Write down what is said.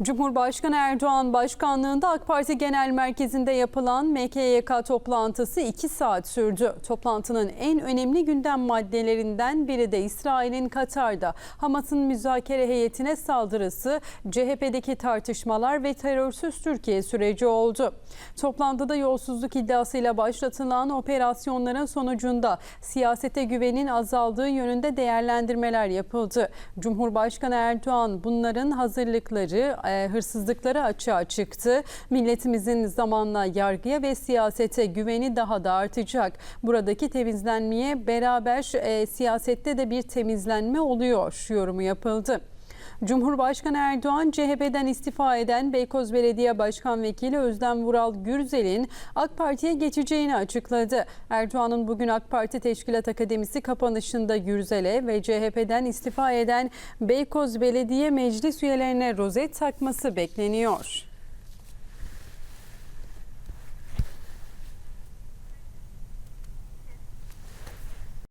Cumhurbaşkanı Erdoğan başkanlığında AK Parti Genel Merkezi'nde yapılan MKYK toplantısı 2 saat sürdü. Toplantının en önemli gündem maddelerinden biri de İsrail'in Katar'da Hamas'ın müzakere heyetine saldırısı, CHP'deki tartışmalar ve terörsüz Türkiye süreci oldu. Toplantıda yolsuzluk iddiasıyla başlatılan operasyonların sonucunda siyasete güvenin azaldığı yönünde değerlendirmeler yapıldı. Cumhurbaşkanı Erdoğan bunların hazırlıkları, e, hırsızlıkları açığa çıktı. Milletimizin zamanla yargıya ve siyasete güveni daha da artacak. Buradaki temizlenmeye beraber e, siyasette de bir temizlenme oluyor yorumu yapıldı. Cumhurbaşkanı Erdoğan CHP'den istifa eden Beykoz Belediye Başkan Vekili Özlem Vural Gürzel'in AK Parti'ye geçeceğini açıkladı. Erdoğan'ın bugün AK Parti Teşkilat Akademisi kapanışında Gürzel'e ve CHP'den istifa eden Beykoz Belediye Meclis üyelerine rozet takması bekleniyor.